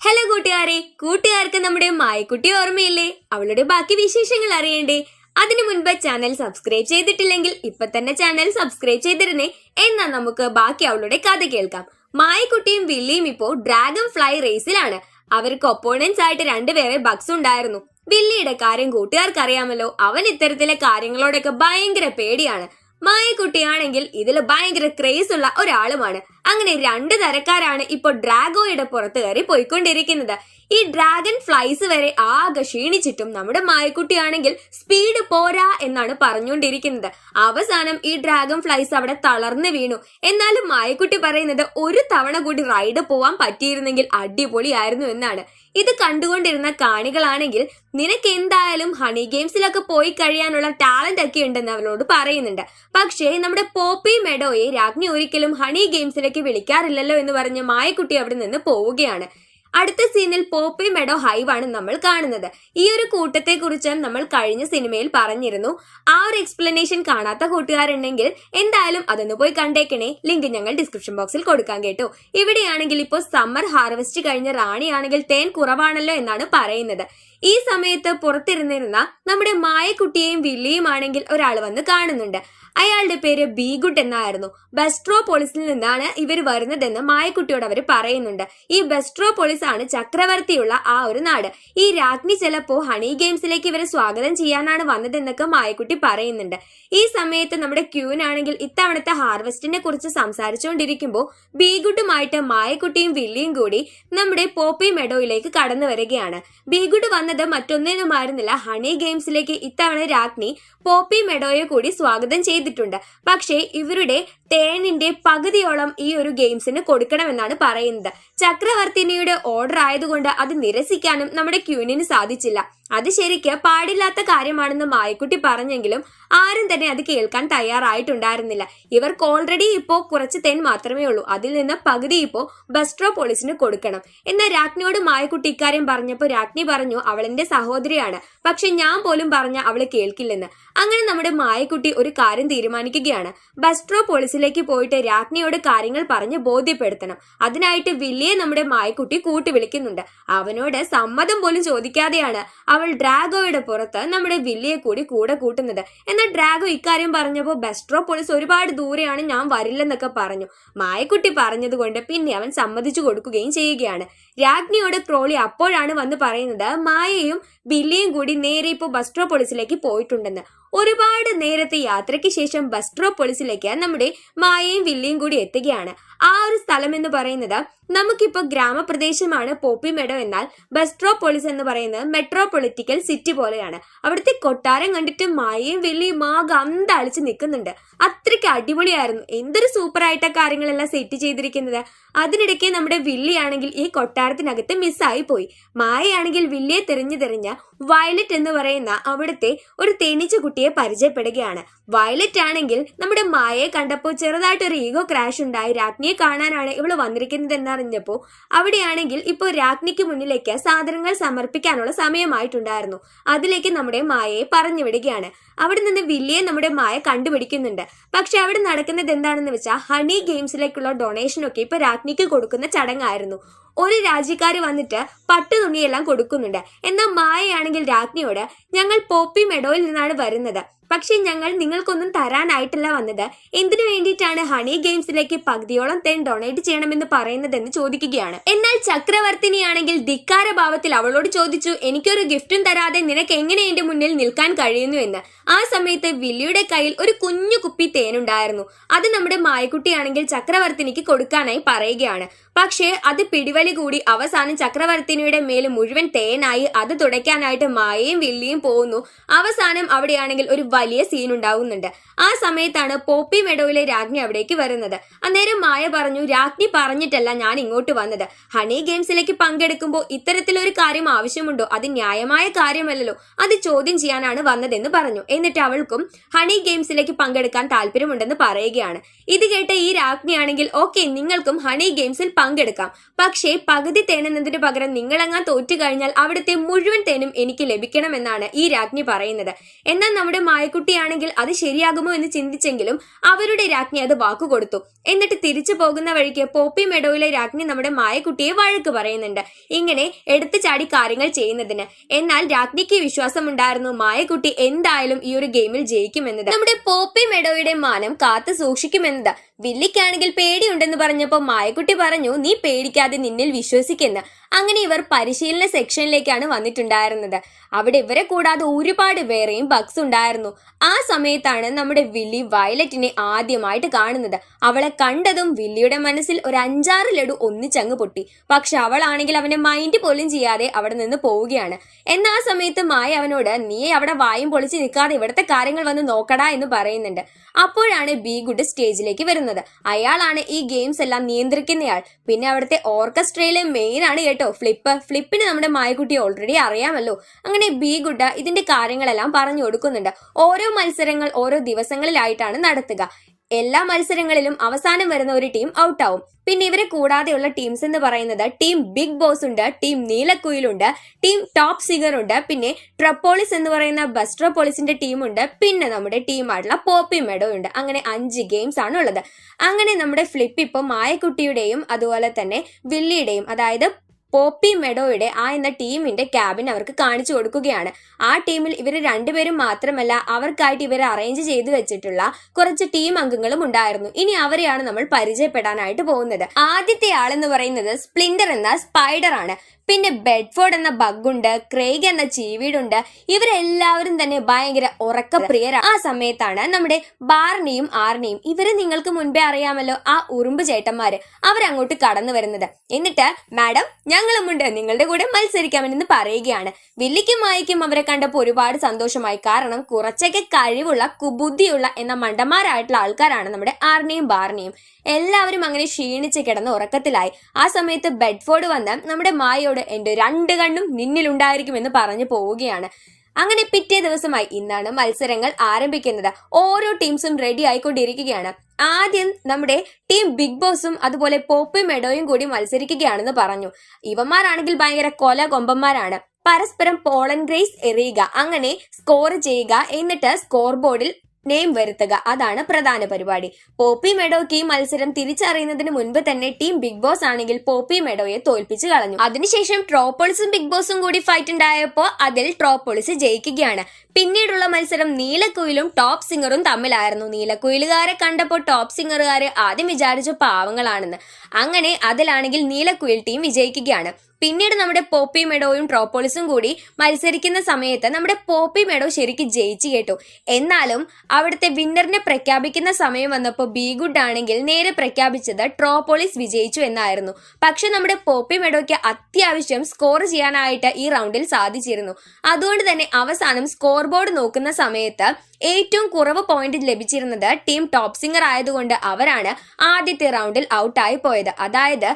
Hello കൂട്ടുകാരെ. കൂട്ടുകാർക്ക് നമ്മുടെ മായക്കുട്ടി ഓർമ്മയില്ലേ? അവളുടെ ബാക്കി വിശേഷങ്ങൾ അറിയണ്ടേ? അതിനു മുൻപ് ചാനൽ സബ്സ്ക്രൈബ് ചെയ്തിട്ടില്ലെങ്കിൽ ഇപ്പൊ തന്നെ ചാനൽ സബ്സ്ക്രൈബ് ചെയ്തിരുന്നേ. എന്നാ നമുക്ക് ബാക്കി അവളുടെ കഥ കേൾക്കാം. മായക്കുട്ടിയും വില്ലിയും ഇപ്പോ ഡ്രാഗൺ ഫ്ലൈ റേസിലാണ് അവർക്ക് ഒപ്പോണൻസ് ആയിട്ട് രണ്ടുപേരെ ബക്സ് ഉണ്ടായിരുന്നു. വില്ലിയുടെ കാര്യം കൂട്ടുകാർക്ക് അറിയാമല്ലോ. അവൻ ഇത്തരത്തിലെ കാര്യങ്ങളോടൊക്കെ ഭയങ്കര പേടിയാണ്. മായക്കുട്ടിയാണെങ്കിൽ ഇതിൽ ഭയങ്കര ക്രേസ് ഉള്ള ഒരാളുമാണ്. അങ്ങനെ രണ്ട് തരക്കാരാണ് ഇപ്പോൾ ഡ്രാഗോയുടെ പുറത്ത് കയറി പോയിക്കൊണ്ടിരിക്കുന്നത്. ഈ ഡ്രാഗൺ ഫ്ലൈസ് വരെ ആകെ ക്ഷീണിച്ചിട്ടും നമ്മുടെ മായക്കുട്ടിയാണെങ്കിൽ സ്പീഡ് പോരാ എന്നാണ് പറഞ്ഞുകൊണ്ടിരിക്കുന്നത്. അവസാനം ഈ ഡ്രാഗൺ ഫ്ലൈസ് അവിടെ തളർന്നു വീണു. എന്നാലും മായക്കുട്ടി പറയുന്നത് ഒരു തവണ കൂടി റൈഡ് പോവാൻ പറ്റിയിരുന്നെങ്കിൽ അടിപൊളിയായിരുന്നു എന്നാണ്. ഇത് കണ്ടുകൊണ്ടിരുന്ന കാണികളാണെങ്കിൽ നിനക്ക് എന്തായാലും ഹണി ഗെയിംസിലൊക്കെ പോയി കഴിയാനുള്ള ടാലന്റ് ഒക്കെ ഉണ്ടെന്ന് അവരോട് പറയുന്നുണ്ട്. പക്ഷേ നമ്മുടെ പോപ്പി മെഡോയെ രാജ്ഞി ഒരിക്കലും ഹണി ഗെയിംസിലേക്ക് വിളിക്കാറില്ലല്ലോ എന്ന് പറഞ്ഞ് മായക്കുട്ടി അവിടെ നിന്ന് പോവുകയാണ്. അടുത്ത സീനിൽ പോപ്പി മെഡോ ഹൈവ് ആണ് നമ്മൾ കാണുന്നത്. ഈ ഒരു കൂട്ടത്തെ കുറിച്ച് നമ്മൾ കഴിഞ്ഞ സിനിമയിൽ പറഞ്ഞിരുന്നു. ആ ഒരു എക്സ്പ്ലനേഷൻ കാണാത്ത കൂട്ടുകാരുണ്ടെങ്കിൽ എന്തായാലും അതൊന്ന് പോയി കണ്ടേക്കണേ. ലിങ്ക് ഞങ്ങൾ ഡിസ്ക്രിപ്ഷൻ ബോക്സിൽ കൊടുക്കാൻ കേട്ടോ. ഇവിടെയാണെങ്കിൽ ഇപ്പോൾ സമ്മർ ഹാർവെസ്റ്റ് കഴിഞ്ഞ റാണിയാണെങ്കിൽ തേൻ കുറവാണല്ലോ എന്നാണ് പറയുന്നത്. ഈ സമയത്ത് പുറത്തിരുന്നിരുന്ന നമ്മുടെ മായക്കുട്ടിയെയും വില്ലിയും ആണെങ്കിൽ ഒരാൾ വന്ന് കാണുന്നുണ്ട്. അയാളുടെ പേര് ബീഗുഡ് എന്നായിരുന്നു. ബെസ്ട്രോപോളിസിൽ നിന്നാണ് ഇവർ വരുന്നതെന്ന് മായക്കുട്ടിയോട് അവർ പറയുന്നുണ്ട്. ഈ ബെസ്ട്രോപോളിസ് ആണ് ചക്രവർത്തിയുള്ള ആ ഒരു നാട്. ഈ രാജ്ഞി ചിലപ്പോ ഹണി ഗെയിംസിലേക്ക് ഇവരെ സ്വാഗതം ചെയ്യാനാണ് വന്നതെന്നൊക്കെ മായക്കുട്ടി പറയുന്നുണ്ട്. ഈ സമയത്ത് നമ്മുടെ ക്യൂനാണെങ്കിൽ ഇത്തവണത്തെ ഹാർവെസ്റ്റിനെ കുറിച്ച് സംസാരിച്ചുകൊണ്ടിരിക്കുമ്പോൾ ബീഗുഡുമായിട്ട് മായക്കുട്ടിയും വില്ലിയും കൂടി നമ്മുടെ പോപ്പി മെഡോയിലേക്ക് കടന്നു വരികയാണ്. ബീഗുഡ് വന്നത് മറ്റൊന്നിനുമായിരുന്നില്ല ഹണി ഗെയിംസിലേക്ക് ഇത്തവണ രാജ്ഞി പോപ്പി മെഡോയെ കൂടി സ്വാഗതം ചെയ്തിട്ടുണ്ട്. പക്ഷേ ഇവരുടെ തേനിന്റെ പകുതിയോളം ഈ ഒരു ഗെയിംസിന് കൊടുക്കണമെന്നാണ് പറയുന്നത്. ചക്രവർത്തിനിയുടെ ഓർഡർ ആയതുകൊണ്ട് അത് നിരസിക്കാനും നമ്മുടെ ക്യൂനിന് സാധിച്ചില്ല. അത് ശരിക്ക് പാടില്ലാത്ത കാര്യമാണെന്ന് മായക്കുട്ടി പറഞ്ഞെങ്കിലും ആരും തന്നെ അത് കേൾക്കാൻ തയ്യാറായിട്ടുണ്ടായിരുന്നില്ല. ഇവർക്ക് ഓൾറെഡി ഇപ്പോൾ കുറച്ച് തെൻ മാത്രമേ ഉള്ളൂ. അതിൽ നിന്ന് പകുതി ഇപ്പോ ബസ്ട്രോ പോലീസിന് കൊടുക്കണം. എന്നാൽ രാജ്ഞിയോട് മായക്കുട്ടി ഇക്കാര്യം പറഞ്ഞപ്പോൾ രാജ്ഞി പറഞ്ഞു അവളെന്റെ സഹോദരിയാണ്. പക്ഷെ ഞാൻ പോലും പറഞ്ഞ അവൾ കേൾക്കില്ലെന്ന്. അങ്ങനെ നമ്മുടെ മായക്കുട്ടി ഒരു കാര്യം തീരുമാനിക്കുകയാണ്. ബസ്ട്രോ പോലീസിലേക്ക് പോയിട്ട് രാജ്ഞിയോട് കാര്യങ്ങൾ പറഞ്ഞ് ബോധ്യപ്പെടുത്തണം. അതിനായിട്ട് വില്ലിയെ നമ്മുടെ മായക്കുട്ടി കൂട്ടി വിളിക്കുന്നുണ്ട് അവനോട് സമ്മതം പോലും ചോദിക്കാതെയാണ് അവൾ ഡ്രാഗോയുടെ പുറത്ത് നമ്മുടെ വില്ലിയെ കൂടി കൂടെ കൂട്ടുന്നത്. എന്നാൽ ഡ്രാഗോ ഇക്കാര്യം പറഞ്ഞപ്പോൾ ബെസ്ട്രോ പോലീസ് ഒരുപാട് ദൂരെയാണ് ഞാൻ വരില്ലെന്നൊക്കെ പറഞ്ഞു. മായക്കുട്ടി പറഞ്ഞതുകൊണ്ട് പിന്നെ അവൻ സമ്മതിച്ചു കൊടുക്കുകയും ചെയ്യുകയാണ്. രാജ്ഞിയോട് ക്രോളി അപ്പോഴാണ് വന്ന് പറയുന്നത് മായയും ബില്ലിയും കൂടി നേരെ ഇപ്പോൾ ബസ്ട്രോ പോലീസിലേക്ക് പോയിട്ടുണ്ടെന്ന്. ഒരുപാട് നേരത്തെ യാത്രയ്ക്ക് ശേഷം ബസ്ട്രോപോളിസിലേക്ക് നമ്മുടെ മായയും വില്ലിയും കൂടി എത്തുകയാണ്. ആ ഒരു സ്ഥലം എന്ന് പറയുന്നത് നമുക്കിപ്പോൾ ഗ്രാമപ്രദേശമാണ് പോപ്പി മെഡോ എന്നാൽ ബസ്ട്രോപോളിസ് എന്ന് പറയുന്നത് മെട്രോപൊളിറ്റിക്കൽ സിറ്റി പോലെയാണ്. അവിടുത്തെ കൊട്ടാരം കണ്ടിട്ട് മായയും വില്ലിയും ആകെ അന്തളിച്ച് നിൽക്കുന്നുണ്ട്. അത്രയ്ക്ക് അടിപൊളിയായിരുന്നു. എന്തൊരു സൂപ്പർ ആയിട്ട കാര്യങ്ങളെല്ലാം സെറ്റ് ചെയ്തിരിക്കുന്നത്. അതിനിടയ്ക്ക് നമ്മുടെ വില്ലിയാണെങ്കിൽ ഈ കൊട്ടാരത്തിനകത്ത് മിസ്സായി പോയി. മായയാണെങ്കിൽ വില്ലിയെ തെരഞ്ഞു തെരഞ്ഞ വയലറ്റ് എന്ന് പറയുന്ന അവിടുത്തെ ഒരു തേനീച്ച കുട്ടിയെ പരിചയപ്പെടുകയാണ്. വയലറ്റ് ആണെങ്കിൽ നമ്മുടെ മായയെ കണ്ടപ്പോൾ ചെറുതായിട്ടൊരു ഈഗോ ക്രാഷ് ഉണ്ടായി. രാജ്ഞിയെ കാണാനാണ് ഇവൾ വന്നിരിക്കുന്നത് എന്നറിഞ്ഞപ്പോൾ അവിടെയാണെങ്കിൽ ഇപ്പോൾ രാജ്ഞിക്ക് മുന്നിലേക്ക് സാധനങ്ങൾ സമർപ്പിക്കാനുള്ള സമയമായിട്ടുണ്ടായിരുന്നു. അതിലേക്ക് നമ്മുടെ മായയെ പറഞ്ഞു വിടുകയാണ് അവിടെ നിന്ന് വില്ലിയെ നമ്മുടെ മായ കണ്ടുപിടിക്കുന്നുണ്ട്. പക്ഷെ അവിടെ നടക്കുന്നത് എന്താണെന്ന് വെച്ചാൽ ഹണി ഗെയിംസിലേക്കുള്ള ഡൊണേഷനൊക്കെ ഇപ്പൊ രാജ്ഞിക്ക് കൊടുക്കുന്ന ചടങ്ങായിരുന്നു. ഒരു രാജ്യക്കാർ വന്നിട്ട് പട്ടു തുണിയെല്ലാം കൊടുക്കുന്നുണ്ട്. എന്നാൽ മായയാണെങ്കിൽ രാജ്ഞിയോട് ഞങ്ങൾ പോപ്പി മെഡോയിൽ നിന്നാണ് വരുന്നത്. പക്ഷെ ഞങ്ങൾ നിങ്ങൾക്കൊന്നും തരാനായിട്ടല്ല വന്നത്. എന്തിനു വേണ്ടിയിട്ടാണ് ഹണി ഗെയിംസിലേക്ക് പകുതിയോളം തേൻ ഡൊണേറ്റ് ചെയ്യണമെന്ന് പറയുന്നതെന്ന് ചോദിക്കുകയാണ്. എന്നാൽ ചക്രവർത്തിനിയാണെങ്കിൽ ധിക്കാരഭാവത്തിൽ അവളോട് ചോദിച്ചു എനിക്കൊരു ഗിഫ്റ്റും തരാതെ നിനക്ക് എങ്ങനെ എന്റെ മുന്നിൽ നിൽക്കാൻ കഴിയുന്നു? എന്ന്. ആ സമയത്ത് വില്ലിയുടെ കയ്യിൽ ഒരു കുഞ്ഞു കുപ്പി തേനുണ്ടായിരുന്നു അത് നമ്മുടെ മായക്കുട്ടിയാണെങ്കിൽ ചക്രവർത്തിനിക്ക് കൊടുക്കാനായി പറയുകയാണ്. പക്ഷേ അത് പിടിവലി കൂടി അവസാനം ചക്രവർത്തിനിയുടെ മേൽ മുഴുവൻ തേനായി അത് തുടയ്ക്കാനായിട്ട് മായയും വില്ലിയും പോകുന്നു അവസാനം അവിടെയാണെങ്കിൽ ഒരു വലിയ സീൻ ഉണ്ടാവുന്നുണ്ട്. ആ സമയത്താണ് പോപ്പി മെഡോയിലെ രാജ്ഞി അവിടേക്ക് വരുന്നത്. അന്നേരം മായ പറഞ്ഞു രാജ്ഞി പറഞ്ഞിട്ടല്ല ഞാൻ ഇങ്ങോട്ട് വന്നത്. ഹണി ഗെയിംസിലേക്ക് പങ്കെടുക്കുമ്പോൾ ഇത്തരത്തിലൊരു കാര്യം ആവശ്യമുണ്ടോ? അത് ന്യായമായ കാര്യമല്ലല്ലോ. അത് ചോദ്യം ചെയ്യാനാണ് വന്നതെന്ന് പറഞ്ഞു. എന്നിട്ട് അവൾക്കും ഹണി ഗെയിംസിലേക്ക് പങ്കെടുക്കാൻ താല്പര്യമുണ്ടെന്ന് പറയുകയാണ്. ഇത് കേട്ട ഈ രാജ്ഞിയാണെങ്കിൽ ഓക്കെ നിങ്ങൾക്കും ഹണി ഗെയിംസിൽ പങ്കെടുക്കാം. പക്ഷേ പകുതി തേനെന്നതിന് പകരം നിങ്ങളങ്ങാൻ തോറ്റു കഴിഞ്ഞാൽ അവിടുത്തെ മുഴുവൻ തേനും എനിക്ക് ലഭിക്കണമെന്നാണ് ഈ രാജ്ഞി പറയുന്നത്. എന്നാൽ നമ്മുടെ മായക്കുട്ടിയാണെങ്കിൽ അത് ശരിയാകുമോ എന്ന് ചിന്തിച്ചെങ്കിലും അവരുടെ രാജ്ഞി അത് വാക്കുകൊടുത്തു. എന്നിട്ട് തിരിച്ചു പോകുന്ന വഴിക്ക് പോപ്പി മെഡോയിലെ രാജ്ഞി നമ്മുടെ മായക്കുട്ടിയെ വഴക്ക് പറയുന്നുണ്ട്. ഇങ്ങനെ എടുത്തു ചാടി കാര്യങ്ങൾ ചെയ്യുന്നതിന്. എന്നാൽ രാജ്ഞിക്ക് വിശ്വാസമുണ്ടായിരുന്നു മായക്കുട്ടി എന്തായാലും ഈ ഒരു ഗെയിമിൽ ജയിക്കുമെന്നത്. നമ്മുടെ പോപ്പി മെഡോയുടെ മാനം കാത്തു സൂക്ഷിക്കുമെന്നത്. വില്ലിക്കാണെങ്കിൽ പേടിയുണ്ടെന്ന് പറഞ്ഞപ്പോൾ മായക്കുട്ടി പറഞ്ഞു നീ പേടിക്കാതെ നിന്നിൽ വിശ്വസിക്കുന്ന. അങ്ങനെ ഇവർ പരിശീലന സെക്ഷനിലേക്കാണ് വന്നിട്ടുണ്ടായിരുന്നത്. അവിടെ ഇവരെ കൂടാതെ ഒരുപാട് വേറെയും ബഗ്സ് ഉണ്ടായിരുന്നു. ആ സമയത്താണ് നമ്മുടെ വില്ലി വയലറ്റിനെ ആദ്യമായിട്ട് കാണുന്നത്. അവളെ കണ്ടതും വില്ലിയുടെ മനസ്സിൽ ഒരു അഞ്ചാറ് ലഡു ഒന്നിച്ചങ്ങ് പൊട്ടി. പക്ഷെ അവളാണെങ്കിൽ അവനെ മൈൻഡ് പോലും ചെയ്യാതെ അവിടെ നിന്ന് പോവുകയാണ്. എന്നാ ആ സമയത്ത് മായ അവനോട് നീ അവിടെ വായും പൊളിച്ച് നിൽക്കാതെ ഇവിടുത്തെ കാര്യങ്ങൾ വന്ന് നോക്കടാ എന്ന് പറയുന്നുണ്ട്. അപ്പോഴാണ് ബി ഗുഡ് സ്റ്റേജിലേക്ക് വരുന്നത്. അയാളാണ് ഈ ഗെയിംസ് എല്ലാം നിയന്ത്രിക്കുന്നയാൾ. പിന്നെ അവിടുത്തെ ഓർക്കസ്ട്രയിലെ മെയിൻ ആണ് കേട്ടോ. ഫ്ലിപ്പ് ഫ്ലിപ്പിന് നമ്മുടെ മായക്കുട്ടി ഓൾറെഡി അറിയാമല്ലോ. അങ്ങനെ ബി ഗുഡ ഇതിന്റെ കാര്യങ്ങളെല്ലാം പറഞ്ഞു കൊടുക്കുന്നുണ്ട്. ഓരോ മത്സരങ്ങൾ ഓരോ ദിവസങ്ങളിലായിട്ടാണ് നടത്തുക. എല്ലാ മത്സരങ്ങളിലും അവസാനം വരുന്ന ഒരു ടീം ഔട്ട് ഔട്ടാവും പിന്നെ ഇവരെ കൂടാതെയുള്ള ടീംസ് എന്ന് പറയുന്നത് ടീം ബിഗ് ബോസ് ഉണ്ട് ടീം നീലക്കുയിലുണ്ട് ടീം ടോപ്പ് സിഗർ ഉണ്ട് പിന്നെ ട്രപ്പോളിസ് എന്ന് പറയുന്ന ബസ്ട്രോപോളിസിന്റെ ടീമുണ്ട് പിന്നെ നമ്മുടെ ടീമായിട്ടുള്ള പോപ്പി മെഡോ ഉണ്ട്. അങ്ങനെ അഞ്ച് ഗെയിംസ് ആണ് ഉള്ളത്. അങ്ങനെ നമ്മുടെ ഫ്ലിപ്പ് ഇപ്പം മായക്കുട്ടിയുടെയും അതുപോലെ തന്നെ വില്ലിയുടെയും അതായത് പോപ്പി മെഡോയുടെ ആ എന്ന ടീമിന്റെ ക്യാബിൻ അവർക്ക് കാണിച്ചു കൊടുക്കുകയാണ്. ആ ടീമിൽ ഇവർ രണ്ടുപേരും മാത്രമല്ല അവർക്കായിട്ട് ഇവർ അറേഞ്ച് ചെയ്തു വെച്ചിട്ടുള്ള കുറച്ച് ടീം അംഗങ്ങളും ഉണ്ടായിരുന്നു. ഇനി അവരെയാണ് നമ്മൾ പരിചയപ്പെടാനായിട്ട് പോകുന്നത്. ആദ്യത്തെ എന്ന് പറയുന്നത് സ്പ്ലിൻഡർ എന്ന സ്പൈഡർ ആണ്. പിന്നെ ബെഡ്ഫോർഡ് എന്ന ബഗ്ഗുണ്ട് ക്രേഗ് എന്ന ചീവീടുണ്ട്. ഇവരെല്ലാവരും തന്നെ ഭയങ്കര ഉറക്കപ്രിയരാണ് ആ സമയത്താണ് നമ്മുടെ ബാറിനെയും ആറിനെയും ഇവരെ നിങ്ങൾക്ക് മുൻപേ അറിയാമല്ലോ ആ ഉറുമ്പ് ചേട്ടന്മാര്. അവരങ്ങോട്ട് കടന്നു വരുന്നത്. എന്നിട്ട് മാഡം ഞങ്ങളുമുണ്ട്. നിങ്ങളുടെ കൂടെ മത്സരിക്കാമെന്ന് പറയുകയാണ്. വില്ലിക്കും മായിക്കും അവരെ കണ്ടപ്പോൾ ഒരുപാട് സന്തോഷമായി. കാരണം കുറച്ചൊക്കെ കഴിവുള്ള കുബുദ്ധിയുള്ള എന്ന മണ്ടന്മാരായിട്ടുള്ള ആൾക്കാരാണ് നമ്മുടെ ആറിനെയും ബാറിനെയും എല്ലാവരും അങ്ങനെ ക്ഷീണിച്ച് കിടന്ന് ഉറക്കത്തിലായി. ആ സമയത്ത് ബെഡ്ഫോർഡ് വന്ന് നമ്മുടെ മായയോട് എന്റെ രണ്ട് കണ്ണും നിന്നിലുണ്ടായിരിക്കുമെന്ന് പറഞ്ഞു പോവുകയാണ്. അങ്ങനെ പിറ്റേ ദിവസമായി ഇന്നാണ് മത്സരങ്ങൾ ആരംഭിക്കുന്നത്. ഓരോ ടീംസും റെഡി ആയിക്കൊണ്ടിരിക്കുകയാണ്. ആദ്യം നമ്മുടെ ടീം ബിഗ് ബോസും അതുപോലെ പോപ്പി മെഡോയും കൂടി മത്സരിക്കുകയാണെന്ന് പറഞ്ഞു. ഇവന്മാരാണെങ്കിൽ ഭയങ്കര കൊല കൊമ്പന്മാരാണ്. പരസ്പരം പോളൻ ഗ്രേസ് എറിയുക അങ്ങനെ സ്കോർ ചെയ്യുക എന്നിട്ട് സ്കോർ ബോർഡിൽ നെയിം വരുത്തുക. അതാണ് പ്രധാന പരിപാടി. പോപ്പി മെഡോയ്ക്ക് ഈ മത്സരം തിരിച്ചറിയുന്നതിന് മുൻപ് തന്നെ ടീം ബിഗ് ബോസ് ആണെങ്കിൽ പോപ്പി മെഡോയെ തോൽപ്പിച്ചു കളഞ്ഞു. അതിനുശേഷം ട്രോപ്പോളിസും ബിഗ് ബോസും കൂടി ഫൈറ്റ് ഉണ്ടായപ്പോൾ അതിൽ ട്രോപ്പോളിസ് ജയിക്കുകയാണ്. പിന്നീടുള്ള മത്സരം നീലക്കുയിലും ടോപ്പ് സിംഗറും തമ്മിലായിരുന്നു. നീലക്കുയിലുകാരെ കണ്ടപ്പോൾ ടോപ്പ് സിംഗറുകാരെ ആദ്യം വിചാരിച്ച പാവങ്ങളാണെന്ന്. അങ്ങനെ അതിലാണെങ്കിൽ നീലക്കുയിൽ ടീം വിജയിക്കുകയാണ്. പിന്നീട് നമ്മുടെ പോപ്പി മെഡോയും ട്രോപ്പോളിസും കൂടി മത്സരിക്കുന്ന സമയത്ത് നമ്മുടെ പോപ്പി മെഡോ ശരിക്കും ജയിച്ചു കേട്ടു. എന്നാലും അവിടുത്തെ വിന്നറിനെ പ്രഖ്യാപിക്കുന്ന സമയം വന്നപ്പോൾ ബി ഗുഡ് ആണെങ്കിൽ നേരെ പ്രഖ്യാപിച്ചത് ട്രോപ്പോളിസ് വിജയിച്ചു എന്നായിരുന്നു. പക്ഷെ നമ്മുടെ പോപ്പി മെഡോയ്ക്ക് അത്യാവശ്യം സ്കോർ ചെയ്യാനായിട്ട് ഈ റൗണ്ടിൽ സാധിച്ചിരുന്നു. അതുകൊണ്ട് തന്നെ അവസാനം സ്കോർ ബോർഡ് നോക്കുന്ന സമയത്ത് ഏറ്റവും കുറവ് പോയിന്റ് ലഭിച്ചിരുന്നത് ടീം ടോപ്പ് സിംഗർ ആയതുകൊണ്ട് അവരാണ് ആദ്യത്തെ റൗണ്ടിൽ ഔട്ടായി പോയത്. അതായത്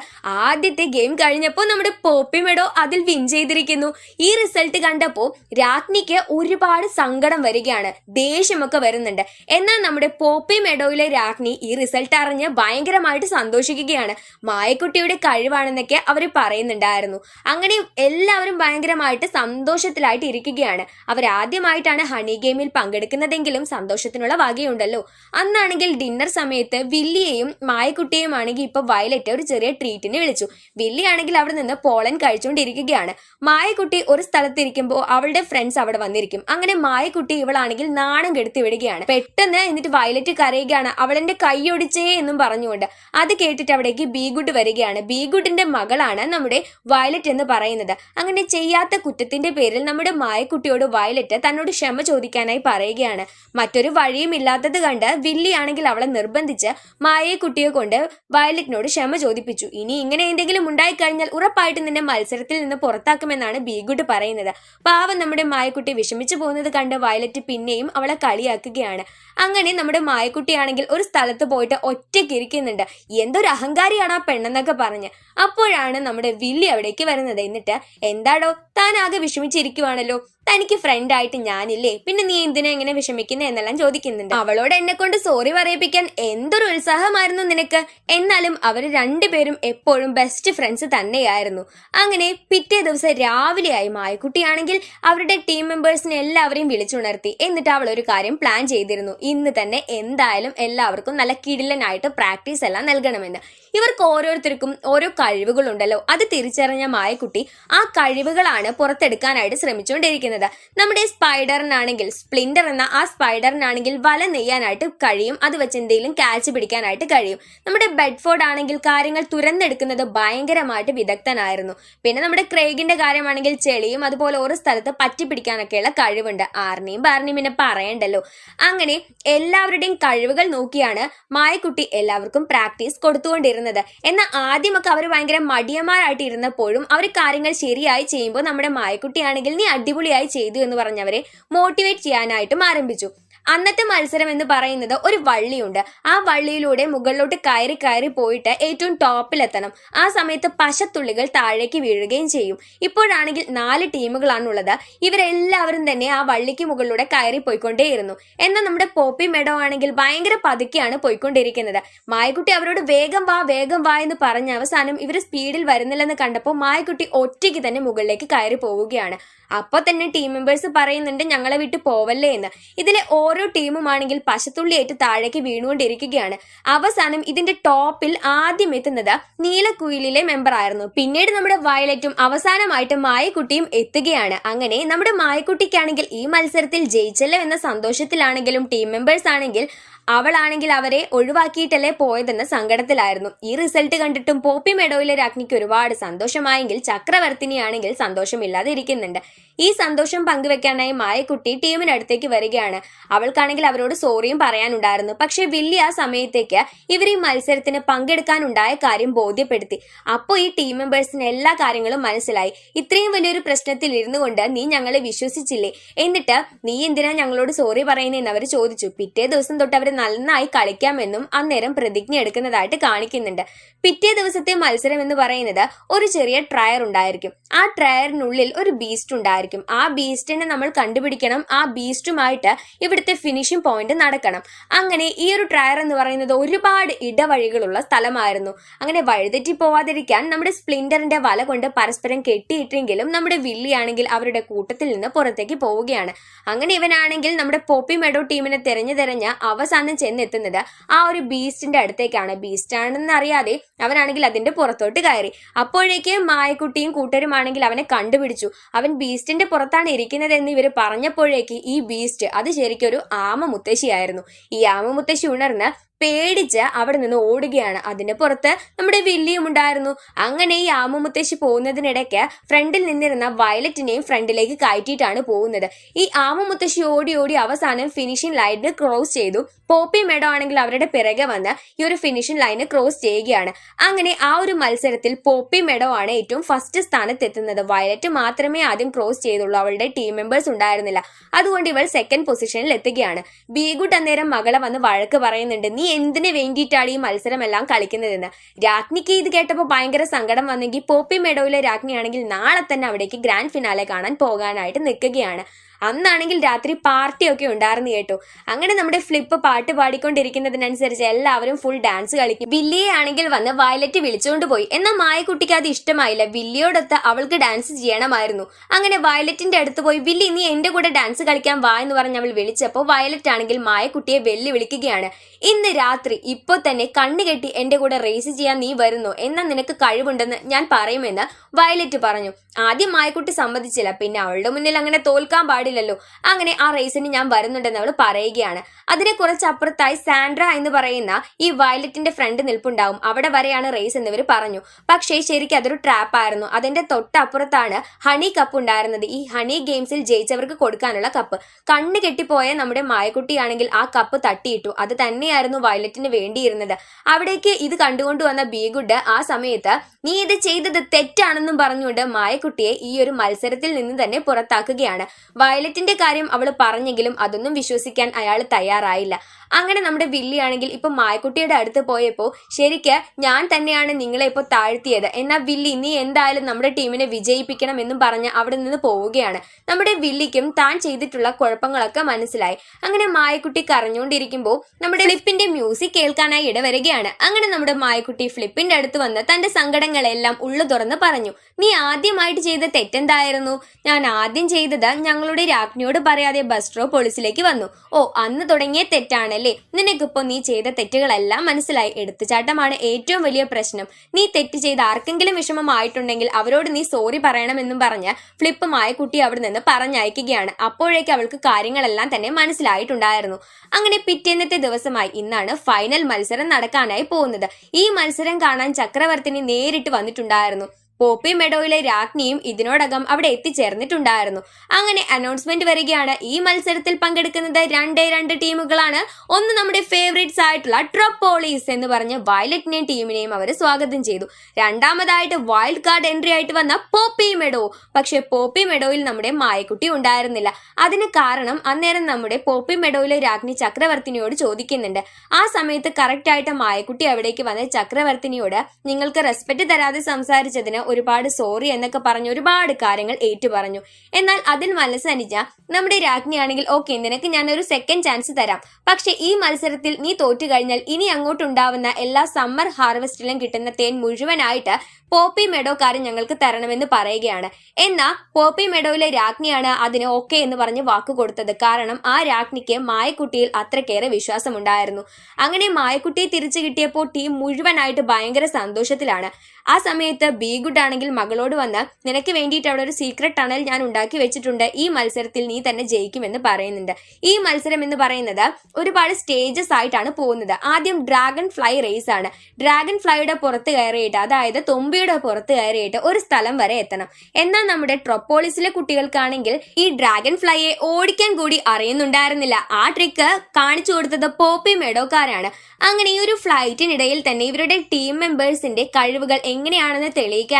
ആദ്യത്തെ ഗെയിം കഴിഞ്ഞപ്പോൾ നമ്മുടെ പോപ്പി മെഡോ അതിൽ വിൻ ചെയ്തിരിക്കുന്നു. ഈ റിസൾട്ട് കണ്ടപ്പോൾ രാജ്ഞിക്ക് ഒരുപാട് സങ്കടം വരികയാണ്. ദേഷ്യമൊക്കെ വരുന്നുണ്ട്. എന്നാൽ നമ്മുടെ പോപ്പി മെഡോയിലെ രാജ്ഞി ഈ റിസൾട്ട് അറിഞ്ഞ് ഭയങ്കരമായിട്ട് സന്തോഷിക്കുകയാണ്. മായക്കുട്ടിയുടെ കഴിവാണെന്നൊക്കെ അവർ പറയുന്നുണ്ടായിരുന്നു. അങ്ങനെ എല്ലാവരും ഭയങ്കരമായിട്ട് സന്തോഷത്തിലായിട്ട് ഇരിക്കുകയാണ്. അവർ ആദ്യമായിട്ടാണ് ഹണി ഗെയിമിൽ പങ്കെടുക്കുന്നതെങ്കിലും സന്തോഷത്തിനുള്ള വകയുണ്ടല്ലോ. അന്നാണെങ്കിൽ ഡിന്നർ സമയത്ത് വില്ലിയെയും മായക്കുട്ടിയെയും ആണെങ്കിൽ ഇപ്പൊ വയലറ്റ് ഒരു ചെറിയ ട്രീറ്റിന് വിളിച്ചു. വില്ലി ആണെങ്കിൽ അവിടെ നിന്ന് പോളൻ കഴിച്ചുകൊണ്ടിരിക്കുകയാണ് മായക്കുട്ടി ഒരു സ്ഥലത്തിരിക്കുമ്പോൾ അവളുടെ ഫ്രണ്ട്സ് അവിടെ വന്നിരിക്കും. അങ്ങനെ മായക്കുട്ടി ഇവളാണെങ്കിൽ നാണം കെടുത്തി വിടുകയാണ്. പെട്ടെന്ന് എന്നിട്ട് വയലറ്റ് കരയുകയാണ്. അവളെന്റെ കൈയൊടിച്ചേ എന്നും പറഞ്ഞുകൊണ്ട്. അത് കേട്ടിട്ട് അവിടേക്ക് ബി ഗുഡ് വരികയാണ്. ബി ഗുഡിന്റെ മകളാണ് നമ്മുടെ വയലറ്റ് എന്ന് പറയുന്നത്. അങ്ങനെ ചെയ്യാത്ത കുറ്റത്തിന്റെ പേരിൽ നമ്മുടെ മായക്കുട്ടിയോട് വയലറ്റ് തന്നോട് ക്ഷമ ചോദിക്കാനായി പറയുകയാണ്. മറ്റൊരു വഴിയും ഇല്ലാത്തത് കണ്ട് വില്ലി ആണെങ്കിൽ അവളെ നിർബന്ധിച്ച് മായയെ കുട്ടിയെ കൊണ്ട് വയലറ്റിനോട് ക്ഷമ ചോദിപ്പിച്ചു. ഇനി ഇങ്ങനെ എന്തെങ്കിലും ഉണ്ടായിക്കഴിഞ്ഞാൽ ഉറപ്പായിട്ടും നിന്നെ മത്സരത്തിൽ നിന്ന് പുറത്താക്കുമെന്നാണ് ബീഗുട്ട് പറയുന്നത്. പാവം നമ്മുടെ മായക്കുട്ടി വിഷമിച്ചു പോകുന്നത് കണ്ട് വയലറ്റ് പിന്നെയും അവളെ കളിയാക്കുകയാണ്. അങ്ങനെ നമ്മുടെ മായക്കുട്ടിയാണെങ്കിൽ ഒരു സ്ഥലത്ത് പോയിട്ട് ഒറ്റയ്ക്ക് ഇരിക്കുന്നുണ്ട് എന്തൊരു അഹങ്കാരിയാണ് ആ പെണ്ണെന്നൊക്കെ പറഞ്ഞ്. അപ്പോഴാണ് നമ്മുടെ വില്ലി അവിടേക്ക് വരുന്നത്. എന്നിട്ട് എന്താടോ താൻ ആകെ വിഷമിച്ചിരിക്കുവാണല്ലോ. തനിക്ക് ഫ്രണ്ട് ആയിട്ട് ഞാനില്ലേ? പിന്നെ നീ എന്തിനാ ഇങ്ങനെ വിഷമിക്കുന്നത് എന്നെല്ലാം ചോദിക്കുന്നുണ്ട്. അവളോട് എന്നെ കൊണ്ട് സോറി പറയിപ്പിക്കാൻ എന്തൊരു ഉത്സാഹമായിരുന്നു നിനക്ക്? എന്നാലും അവർ രണ്ടുപേരും എപ്പോഴും ബെസ്റ്റ് ഫ്രണ്ട്സ് തന്നെയായിരുന്നു. അങ്ങനെ പിറ്റേ ദിവസം രാവിലെയായി മായക്കുട്ടിയാണെങ്കിൽ അവരുടെ ടീം മെമ്പേഴ്സിനെ എല്ലാവരെയും വിളിച്ചുണർത്തി. എന്നിട്ട് അവൾ ഒരു കാര്യം പ്ലാൻ ചെയ്തിരുന്നു. ഇന്ന് തന്നെ എന്തായാലും എല്ലാവർക്കും നല്ല കിടിലനായിട്ട് പ്രാക്ടീസ് എല്ലാം നൽകണമെന്ന്. ഇവർക്ക് ഓരോരുത്തർക്കും ഓരോ കഴിവുകളുണ്ടല്ലോ. അത് തിരിച്ചറിഞ്ഞ മായക്കുട്ടി ആ കഴിവുകളാണ് പുറത്തെടുക്കാനായിട്ട് ശ്രമിച്ചുകൊണ്ടിരിക്കുന്നത്. നമ്മുടെ സ്പൈഡറിനാണെങ്കിൽ സ്പ്ലിൻഡർ എന്ന ആ സ്പൈഡറിനാണെങ്കിൽ വല നെയ്യാനായിട്ട് കഴിയും. അത് വെച്ച് എന്തെങ്കിലും ക്യാച്ച് പിടിക്കാനായിട്ട് കഴിയും. നമ്മുടെ ബെഡ്ഫോർഡ് ആണെങ്കിൽ കാര്യങ്ങൾ തുരന്നെടുക്കുന്നത് ഭയങ്കരമായിട്ട് വിദഗ്ധനായിരുന്നു. പിന്നെ നമ്മുടെ ക്രേഗിന്റെ കാര്യമാണെങ്കിൽ ചെളിയും അതുപോലെ ഓരോ സ്ഥലത്ത് പറ്റി പിടിക്കാനൊക്കെയുള്ള കഴിവുണ്ട്. ആർണിയും ബാർണിയും പിന്നെ പറയണ്ടല്ലോ. അങ്ങനെ എല്ലാവരുടെയും കഴിവുകൾ നോക്കിയാണ് മായക്കുട്ടി എല്ലാവർക്കും പ്രാക്ടീസ് കൊടുത്തുകൊണ്ടിരുന്നത്. എന്നാൽ ആദ്യമൊക്കെ അവർ ഭയങ്കര മടിയന്മാരായിട്ട് ഇരുന്നപ്പോഴും അവർ കാര്യങ്ങൾ ശരിയായി ചെയ്യുമ്പോൾ നമ്മുടെ മായക്കുട്ടിയാണെങ്കിൽ നീ അടിപൊളിയായി ചെയ്തു എന്ന് പറഞ്ഞവരെ മോട്ടിവേറ്റ് ചെയ്യാനായിട്ടും ആരംഭിച്ചു. അന്നത്തെ മത്സരം എന്ന് പറയുന്നത് ഒരു വള്ളിയുണ്ട്. ആ വള്ളിയിലൂടെ മുകളിലോട്ട് കയറി കയറി പോയിട്ട് ഏറ്റവും ടോപ്പിലെത്തണം. ആ സമയത്ത് പശത്തുള്ളികൾ താഴേക്ക് വീഴുകയും ചെയ്യും. ഇപ്പോഴാണെങ്കിൽ നാല് ടീമുകളാണുള്ളത്. ഇവരെല്ലാവരും തന്നെ ആ വള്ളിക്ക് മുകളിലൂടെ കയറി പോയിക്കൊണ്ടേയിരുന്നു. എന്നാൽ നമ്മുടെ പോപ്പി മെഡോ ആണെങ്കിൽ ഭയങ്കര പതുക്കെയാണ് പോയിക്കൊണ്ടിരിക്കുന്നത്. മായക്കുട്ടി അവരോട് വേഗം വാ വേഗം വാ എന്ന് പറഞ്ഞ അവസാനം ഇവർ സ്പീഡിൽ വരുന്നില്ലെന്ന് കണ്ടപ്പോൾ മായക്കുട്ടി ഒറ്റയ്ക്ക് തന്നെ മുകളിലേക്ക് കയറി പോവുകയാണ്. അപ്പോൾ തന്നെ ടീം മെമ്പേഴ്സ് പറയുന്നുണ്ട് ഞങ്ങളെ വിട്ട് പോവല്ലേ എന്ന്. ഇതിലെ ഓരോ ടീമുമാണെങ്കിൽ പശത്തുള്ളിയേറ്റ് താഴേക്ക് വീണുകൊണ്ടിരിക്കുകയാണ്. അവസാനം ഇതിന്റെ ടോപ്പിൽ ആദ്യം എത്തുന്നത് നീലക്കുയിലിലെ മെമ്പർ ആയിരുന്നു. പിന്നീട് നമ്മുടെ വയലറ്റും അവസാനമായിട്ട് മായക്കുട്ടിയും എത്തുകയാണ്. അങ്ങനെ നമ്മുടെ മായക്കുട്ടിക്കാണെങ്കിൽ ഈ മത്സരത്തിൽ ജയിച്ചല്ലോ എന്ന സന്തോഷത്തിലാണെങ്കിലും ടീം മെമ്പേഴ്സ് ആണെങ്കിൽ അവളാണെങ്കിൽ അവരെ ഒഴിവാക്കിയിട്ടല്ലേ പോയതെന്ന സങ്കടത്തിലായിരുന്നു. ഈ റിസൾട്ട് കണ്ടിട്ടും പോപ്പി മെഡോയിലെ രാജ്ഞിക്ക് ഒരുപാട് സന്തോഷമായെങ്കിൽ ചക്രവർത്തിനിയാണെങ്കിൽ സന്തോഷമില്ലാതെ ഇരിക്കുന്നുണ്ട്. ഈ സന്തോഷം പങ്കുവെക്കാനായി മായക്കുട്ടി ടീമിനടുത്തേക്ക് വരികയാണ്. അവൾക്കാണെങ്കിൽ അവരോട് സോറിയും പറയാനുണ്ടായിരുന്നു. പക്ഷെ വില്ലി ആ സമയത്തേക്ക് ഇവർ ഈ മത്സരത്തിന് പങ്കെടുക്കാനുണ്ടായ കാര്യം ബോധ്യപ്പെടുത്തി. അപ്പോൾ ഈ ടീം മെമ്പേഴ്സിന് എല്ലാ കാര്യങ്ങളും മനസ്സിലായി. ഇത്രയും വലിയൊരു പ്രശ്നത്തിൽ ഇരുന്നു കൊണ്ട് നീ ഞങ്ങളെ വിശ്വസിച്ചില്ലേ? എന്നിട്ട് നീ എന്തിനാ ഞങ്ങളോട് സോറി പറയുന്നതെന്ന് അവർ ചോദിച്ചു. പിറ്റേ ദിവസം തൊട്ട് അവർ നന്നായി കളിക്കാമെന്നും അന്നേരം പ്രതിജ്ഞ എടുക്കുന്നതായിട്ട് കാണിക്കുന്നുണ്ട്. പിറ്റേ ദിവസത്തെ മത്സരം എന്ന് പറയുന്നത് ഒരു ചെറിയ ട്രയർ ഉണ്ടായിരിക്കും. ആ ട്രയറിനുള്ളിൽ ഒരു ബീസ്റ്റ് ഉണ്ടായിരിക്കും. ആ ബീസ്റ്റിനെ നമ്മൾ കണ്ടുപിടിക്കണം. ആ ബീസ്റ്റുമായിട്ട് ഇവിടുത്തെ ഫിനിഷിംഗ് പോയിന്റ് നടക്കണം. അങ്ങനെ ഈ ഒരു ട്രയർ എന്ന് പറയുന്നത് ഒരുപാട് ഇടവഴികളുള്ള സ്ഥലമായിരുന്നു. അങ്ങനെ വഴുതെറ്റി പോവാതിരിക്കാൻ നമ്മുടെ സ്പ്ലിൻഡറിന്റെ വല കൊണ്ട് പരസ്പരം കെട്ടിയിട്ടെങ്കിലും നമ്മുടെ വില്ലിയാണെങ്കിൽ അവരുടെ കൂട്ടത്തിൽ നിന്ന് പുറത്തേക്ക് പോവുകയാണ്. അങ്ങനെ ഇവനാണെങ്കിൽ നമ്മുടെ പോപ്പി മെഡോ ടീമിനെ തെരഞ്ഞു തെരഞ്ഞ് അവസാനം ചെന്നെത്തുന്നത് ആ ഒരു ബീസ്റ്റിന്റെ അടുത്തേക്കാണ്. ബീസ്റ്റ് ആണെന്ന് അറിയാതെ അവനാണെങ്കിൽ അതിന്റെ പുറത്തോട്ട് കയറി. അപ്പോഴേക്ക് മായക്കുട്ടിയും കൂട്ടരുമാണെങ്കിൽ അവനെ കണ്ടുപിടിച്ചു. അവൻ ബീസ്റ്റിന്റെ പുറത്താണ് ഇരിക്കുന്നത് എന്ന് ഇവർ പറഞ്ഞപ്പോഴേക്ക് ഈ ബീസ്റ്റ് അത് ശരിക്കും ഒരു ആമ മുത്തശ്ശിയായിരുന്നു ഈ ആമ മുത്തശ്ശി ഉണർന്ന് പേടിച്ച് അവിടെ നിന്ന് ഓടുകയാണ്. അതിന് പുറത്ത് നമ്മുടെ വില്ലിയും ഉണ്ടായിരുന്നു. അങ്ങനെ ഈ ആമമുത്തശ്ശി പോകുന്നതിനിടയ്ക്ക് ഫ്രണ്ടിൽ നിന്നിരുന്ന വയലറ്റിനെയും ഫ്രണ്ടിലേക്ക് കയറ്റിയിട്ടാണ് പോകുന്നത്. ഈ ആമമുത്തശ്ശി ഓടി ഓടി അവസാനം ഫിനിഷിംഗ് ലൈനിന് ക്രോസ് ചെയ്തു. പോപ്പി മെഡോ ആണെങ്കിൽ അവരുടെ പിറകെ വന്ന് ഈ ഒരു ഫിനിഷിംഗ് ലൈന് ക്രോസ് ചെയ്യുകയാണ്. അങ്ങനെ ആ ഒരു മത്സരത്തിൽ പോപ്പി മെഡോ ആണ് ഏറ്റവും ഫസ്റ്റ് സ്ഥാനത്ത് എത്തുന്നത് വയലറ്റ് മാത്രമേ ആദ്യം ക്രോസ് ചെയ്തുള്ളൂ. അവളുടെ ടീം മെമ്പേഴ്സ് ഉണ്ടായിരുന്നില്ല. അതുകൊണ്ട് ഇവൾ സെക്കൻഡ് പൊസിഷനിൽ എത്തുകയാണ്. ബീഗുട്ട് അന്നേരം മകളെ വന്ന് വഴക്ക് പറയുന്നുണ്ട്. നീ എന്തിനു വേണ്ടിയിട്ടാണ് ഈ മത്സരമെല്ലാം കളിക്കുന്നതെന്ന്? രാജ്ഞിക്ക് ഇത് കേട്ടപ്പോൾ ഭയങ്കര സങ്കടം വന്നെങ്കിൽ പോപ്പി മെഡോയിലെ രാജ്ഞിയാണെങ്കിൽ നാളെ തന്നെ അവിടേക്ക് ഗ്രാൻഡ് ഫിനാലെ കാണാൻ പോകാനായിട്ട് നിൽക്കുകയാണ്. അന്നാണെങ്കിൽ രാത്രി പാർട്ടിയൊക്കെ ഉണ്ടായിരുന്നു കേട്ടോ. അങ്ങനെ നമ്മുടെ ഫ്ലിപ്പ് പാട്ട് പാടിക്കൊണ്ടിരിക്കുന്നതിനനുസരിച്ച് എല്ലാവരും ഫുൾ ഡാൻസ് കളിക്കും. വില്ലിയെ ആണെങ്കിൽ വന്ന് വയലറ്റ് വിളിച്ചുകൊണ്ട് പോയി. എന്നാൽ മായക്കുട്ടിക്ക് അത് ഇഷ്ടമായില്ല. വില്ലിയോടൊത്ത് അവൾക്ക് ഡാൻസ് ചെയ്യണമായിരുന്നു. അങ്ങനെ വയലറ്റിന്റെ അടുത്ത് പോയി വില്ലി നീ എന്റെ കൂടെ ഡാൻസ് കളിക്കാൻ വാ എന്ന് പറഞ്ഞ് അവൾ വിളിച്ചപ്പോൾ വയലറ്റ് ആണെങ്കിൽ മായക്കുട്ടിയെ വെല്ലു വിളിക്കുകയാണ് ഇന്ന് രാത്രി ഇപ്പോൾ തന്നെ കണ്ണുകെട്ടി എന്റെ കൂടെ റേസ് ചെയ്യാൻ നീ വരുന്നു. എന്നാൽ നിനക്ക് കഴിവുണ്ടെന്ന് ഞാൻ പറയുമെന്ന് വയലറ്റ് പറഞ്ഞു. ആദ്യം മായക്കുട്ടി സമ്മതിച്ചില്ല. പിന്നെ അവളുടെ മുന്നിൽ അങ്ങനെ തോൽക്കാൻ പാടില്ലല്ലോ അങ്ങനെ ആ റേസിന് ഞാൻ വരുന്നുണ്ടെന്ന് അവൾ പറയുകയാണ്. അതിനെ കുറച്ച് അപ്പുറത്തായി സാൻഡ്ര എന്ന് പറയുന്ന ഈ വയലറ്റിന്റെ ഫ്രണ്ട് നിൽപ്പുണ്ടാവും. അവിടെ വരെയാണ് റേസ് എന്നിവർ പറഞ്ഞു. പക്ഷേ ശരിക്കും അതൊരു ട്രാപ്പ് ആയിരുന്നു. അതിന്റെ തൊട്ടപ്പുറത്താണ് ഹണി കപ്പ് ഉണ്ടായിരുന്നത്. ഈ ഹണി ഗെയിംസിൽ ജയിച്ചവർക്ക് കൊടുക്കാനുള്ള കപ്പ് കണ്ണ് കെട്ടിപ്പോയ നമ്മുടെ മായക്കുട്ടിയാണെങ്കിൽ ആ കപ്പ് തട്ടിയിട്ടു. അത് തന്നെയായിരുന്നു വയലറ്റിന് വേണ്ടിയിരുന്നത്. അവിടേക്ക് ഇത് കണ്ടുകൊണ്ട് വന്ന ബീഗുഡ് ആ സമയത്ത് നീ ഇത് ചെയ്തത് തെറ്റാണെന്നും പറഞ്ഞുകൊണ്ട് മായക്കുട്ടിയെ ഈ ഒരു മത്സരത്തിൽ നിന്ന് തന്നെ പുറത്താക്കുകയാണ്. വയലറ്റിന്റെ കാര്യം അവൾ പറഞ്ഞെങ്കിലും അതൊന്നും വിശ്വസിക്കാൻ അയാൾ തയ്യാറായില്ല. അങ്ങനെ നമ്മുടെ വില്ലിയാണെങ്കിൽ ഇപ്പൊ മായക്കുട്ടിയുടെ അടുത്ത് പോയപ്പോ ശരിക്ക് ഞാൻ തന്നെയാണ് നിങ്ങളെ ഇപ്പൊ താഴ്ത്തിയത്. എന്നാൽ വില്ലി നീ എന്തായാലും നമ്മുടെ ടീമിനെ വിജയിപ്പിക്കണം എന്നും പറഞ്ഞ് അവിടെ നിന്ന് പോവുകയാണ്. നമ്മുടെ വില്ലിക്കും താൻ ചെയ്തിട്ടുള്ള കുഴപ്പങ്ങളൊക്കെ മനസ്സിലായി. അങ്ങനെ മായക്കുട്ടി കരഞ്ഞുകൊണ്ടിരിക്കുമ്പോൾ നമ്മുടെ ഫ്ലിപ്പിന്റെ മ്യൂസിക് കേൾക്കാനായി ഇടവരികയാണ്. അങ്ങനെ നമ്മുടെ മായക്കുട്ടി ഫ്ലിപ്പിന്റെ അടുത്ത് വന്ന് തന്റെ സങ്കടങ്ങളെല്ലാം ഉള്ളു തുറന്ന് പറഞ്ഞു. നീ ആദ്യമായിട്ട് ചെയ്ത തെറ്റെന്തായിരുന്നു? ഞാൻ ആദ്യം ചെയ്തത് ഞങ്ങളുടെ രാജ്ഞിയോട് പറയാതെ ബസ് സ്റ്റോപ്പ് പോലീസിലേക്ക് വന്നു. ഓ അന്ന് തുടങ്ങിയ തെറ്റാണല്ലേ? നിനക്കിപ്പോ നീ ചെയ്ത തെറ്റുകളെല്ലാം മനസ്സിലായി. എടുത്തുചാട്ടമാണ് ഏറ്റവും വലിയ പ്രശ്നം. നീ തെറ്റ് ചെയ്ത് ആർക്കെങ്കിലും വിഷമമായിട്ടുണ്ടെങ്കിൽ അവരോട് നീ സോറി പറയണമെന്നും പറഞ്ഞ ഫ്ലിപ്പ് മായക്കുട്ടി അവിടെ നിന്ന് പറഞ്ഞയക്കുകയാണ്. അപ്പോഴേക്ക് അവൾക്ക് കാര്യങ്ങളെല്ലാം തന്നെ മനസ്സിലായിട്ടുണ്ടായിരുന്നു. അങ്ങനെ പിറ്റേന്നത്തെ ദിവസമായി ഇന്നാണ് ഫൈനൽ മത്സരം നടക്കാനായി പോകുന്നത്. ഈ മത്സരം കാണാൻ ചക്രവർത്തിനി നേരിട്ട് വന്നിട്ടുണ്ടായിരുന്നു. പോപ്പി മെഡോയിലെ രാജ്ഞിയും ഇതിനോടകം അവിടെ എത്തിച്ചേർന്നിട്ടുണ്ടായിരുന്നു. അങ്ങനെ അനൗൺസ്മെന്റ് വരികയാണ്. ഈ മത്സരത്തിൽ പങ്കെടുക്കുന്നത് രണ്ടേ രണ്ട് ടീമുകളാണ്. ഒന്ന് നമ്മുടെ ഫേവറേറ്റ്സ് ആയിട്ടുള്ള ട്രപ്പോളീസ് എന്ന് പറഞ്ഞ് വയലറ്റിനെയും ടീമിനെയും അവർ സ്വാഗതം ചെയ്തു. രണ്ടാമതായിട്ട് വൈൽഡ് കാർഡ് എൻട്രി ആയിട്ട് വന്ന പോപ്പി മെഡോ. പക്ഷെ പോപ്പി മെഡോയിൽ നമ്മുടെ മായക്കുട്ടി ഉണ്ടായിരുന്നില്ല. അതിന് കാരണം അന്നേരം നമ്മുടെ പോപ്പി മെഡോയിലെ രാജ്ഞി ചക്രവർത്തിനിയോട് ചോദിക്കുന്നുണ്ട്. ആ സമയത്ത് കറക്റ്റായിട്ട് മായക്കുട്ടി അവിടേക്ക് വന്ന് ചക്രവർത്തിനിയോട് നിങ്ങൾക്ക് റെസ്പെക്ട് തരാതെ സംസാരിച്ചതിന് ഒരുപാട് സോറി എന്നൊക്കെ പറഞ്ഞു ഒരുപാട് കാര്യങ്ങൾ ഏറ്റു പറഞ്ഞു എന്നാൽ അതിൽ മനസ്സനിച്ച നമ്മുടെ രാജ്ഞിയാണെങ്കിൽ ഓക്കെ നിനക്ക് ഞാൻ ഒരു സെക്കൻഡ് ചാൻസ് തരാം. പക്ഷെ ഈ മത്സരത്തിൽ നീ തോറ്റു കഴിഞ്ഞാൽ ഇനി അങ്ങോട്ടുണ്ടാവുന്ന എല്ലാ സമ്മർ ഹാർവെസ്റ്റിലും കിട്ടുന്ന തേൻ മുഴുവനായിട്ട് പോപ്പി മെഡോക്കാരൻ ഞങ്ങൾക്ക് തരണമെന്ന് പറയുകയാണ്. എന്നാൽ പോപ്പി മെഡോയിലെ രാജ്ഞിയാണ് അതിന് ഓക്കെ എന്ന് പറഞ്ഞ് വാക്ക് കൊടുത്തത്. കാരണം ആ രാജ്ഞിക്ക് മായക്കുട്ടിയിൽ അത്രക്കേറെ വിശ്വാസമുണ്ടായിരുന്നു. അങ്ങനെ മായക്കുട്ടിയെ തിരിച്ചു കിട്ടിയപ്പോൾ ടീം മുഴുവനായിട്ട് ഭയങ്കര സന്തോഷത്തിലാണ്. ആ സമയത്ത് ബി ആണെങ്കിൽ മകളോട് വന്ന് നിനക്ക് വേണ്ടിയിട്ട് അവിടെ ഒരു സീക്രട്ട് ടണൽ ഞാൻ ഉണ്ടാക്കി വെച്ചിട്ടുണ്ട്. ഈ മത്സരത്തിൽ നീ തന്നെ ജയിക്കുമെന്ന് പറയുന്നുണ്ട്. ഈ മത്സരം എന്ന് പറയുന്നത് ഒരുപാട് സ്റ്റേജസ് ആയിട്ടാണ് പോകുന്നത്. ആദ്യം ഡ്രാഗൺ ഫ്ലൈ റേസ് ആണ്. ഡ്രാഗൺ ഫ്ലൈയുടെ പുറത്ത് കയറിയിട്ട് അതായത് തൊമ്പയുടെ പുറത്ത് കയറിയിട്ട് ഒരു സ്ഥലം വരെ എത്തണം. എന്നാൽ നമ്മുടെ ട്രൊപ്പോളിസിലെ കുട്ടികൾക്കാണെങ്കിൽ ഈ ഡ്രാഗൺ ഫ്ലൈയെ ഓടിക്കാൻ കൂടി അറിയുന്നുണ്ടായിരുന്നില്ല. ആ ട്രിക്ക് കാണിച്ചു കൊടുത്തത് പോപ്പി മെഡോക്കാരാണ് അങ്ങനെ ഈ ഒരു ഫ്ലൈറ്റിനിടയിൽ തന്നെ ഇവരുടെ ടീം മെമ്പേഴ്സിന്റെ കഴിവുകൾ എങ്ങനെയാണെന്ന്